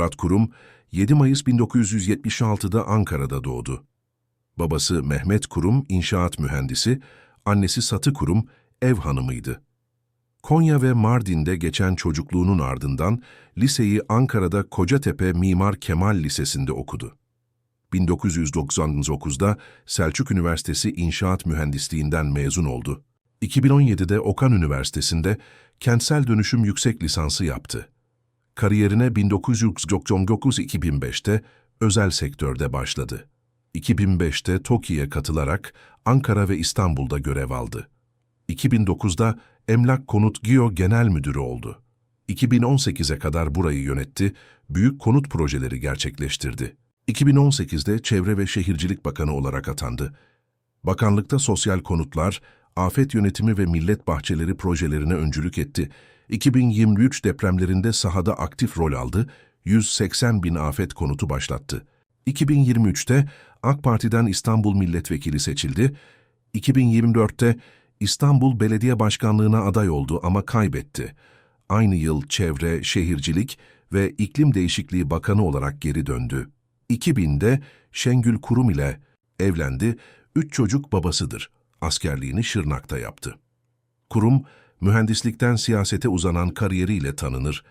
Murat Kurum, 7 Mayıs 1976'da Ankara'da doğdu. Babası Mehmet Kurum, inşaat mühendisi, annesi Satı Kurum, ev hanımıydı. Konya ve Mardin'de geçen çocukluğunun ardından liseyi Ankara'da Kocatepe Mimar Kemal Lisesi'nde okudu. 1999'da Selçuk Üniversitesi İnşaat Mühendisliğinden mezun oldu. 2017'de Okan Üniversitesi'nde kentsel dönüşüm yüksek lisansı yaptı. Kariyerine 1999-2005'te özel sektörde başladı. 2005'te TOKİ'ye katılarak Ankara ve İstanbul'da görev aldı. 2009'da Emlak Konut GİO Genel Müdürü oldu. 2018'e kadar burayı yönetti, büyük konut projeleri gerçekleştirdi. 2018'de Çevre ve Şehircilik Bakanı olarak atandı. Bakanlıkta sosyal konutlar, afet yönetimi ve millet bahçeleri projelerine öncülük etti. 2023 depremlerinde sahada aktif rol aldı, 180 bin afet konutu başlattı. 2023'te AK Parti'den İstanbul Milletvekili seçildi. 2024'te İstanbul Belediye Başkanlığına aday oldu ama kaybetti. Aynı yıl Çevre, Şehircilik ve İklim Değişikliği Bakanı olarak geri döndü. 2000'de Şengül Kurum ile evlendi, üç çocuk babasıdır. Askerliğini Şırnak'ta yaptı. Kurum, mühendislikten siyasete uzanan kariyeriyle tanınır,